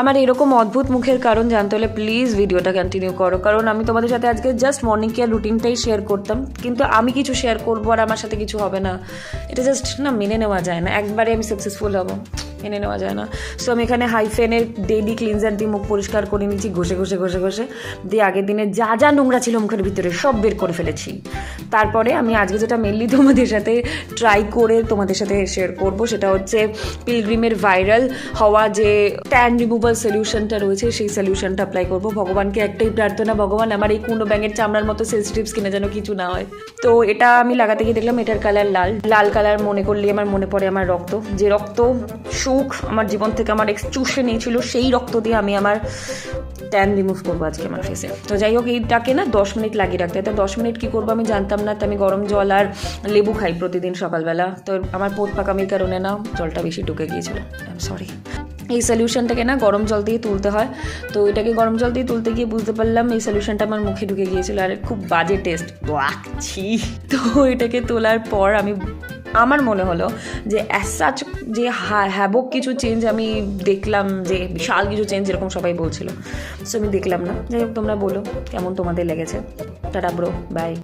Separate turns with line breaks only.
আমার এরকম অদ্ভুত মুখের কারণ জানতে হলে প্লিজ ভিডিওটা কন্টিনিউ করো। কারণ আমি তোমাদের সাথে আজকে জাস্ট মর্নিং কেয়ার রুটিনটাই শেয়ার করতাম, কিন্তু আমি কিছু শেয়ার করব আর আমার সাথে কিছু হবে না। এটা জাস্ট না মেনে নেওয়া যায় না। একবারে আমি সাকসেসফুল হব। মেনে নেওয়া যায় না। সো আমি এখানে হাইফেনের ডেইলি ক্লিনজার দিয়ে মুখ পরিষ্কার করে নিয়েছি, ঘষে ঘষে ঘষে ঘষে। দিয়ে আগের দিনে যা যা নোংরা ছিল মুখের ভিতরে সব বের করে ফেলেছি। তারপরে আমি আজকে যেটা মেনলি তোমাদের সাথে ট্রাই করে তোমাদের সাথে শেয়ার করব, সেটা হচ্ছে পিলগ্রিমের ভাইরাল হওয়া যে ট্যান রিমুভাল সলিউশনটা রয়েছে, সেই সলিউশনটা অ্যাপ্লাই করব। ভগবানকে একটাই প্রার্থনা, ভগবান আমার এই কুণ্ড ব্যাঙের চামড়ার মতো সেন্সিটিভ স্কিনে যেন কিছু না হয়। তো এটা আমি লাগাতে গিয়ে দেখলাম, এটার কালার লাল। লাল কালার মনে করলে আমার মনে পড়ে আমার রক্ত। যে রক্ত সুখ আমার জীবন থেকে আমার চুষে নিয়েছিল, সেই রক্ত দিয়ে আমি আমার ট্যান রিমুভ করব আজকে আমার ফেসে তো যাই হোক, এইটাকে না দশ মিনিট লাগিয়ে রাখতে তো দশ মিনিট কী করব আমি জানতাম না। তো আমি গরম জল আর লেবু খাই প্রতিদিন সকালবেলা। তো আমার পোট পাকামির কারণে না, জলটা বেশি ঢুকে গিয়েছিল। সরি এই সলিউশনটাকে না গরম জল দিয়ে তুলতে হয়। তো এটাকে গরম জল দিয়ে তুলতে গিয়ে বুঝতে পারলাম এই সলিউশনটা আমার মুখে ঢুকে গিয়েছিল। আর খুব বাজে টেস্ট বাকছি তো এটাকে তোলার পর আমি আমার মনে হলো যে অ্যাসাচ যে হ্যাবক কিছু চেঞ্জ আমি দেখলাম যে বিশাল কিছু চেঞ্জ এরকম সবাই বলছিল। সো আমি দেখলাম না। যাই হোক, তোমরা বলো কেমন তোমাদের লেগেছে। Tata bro by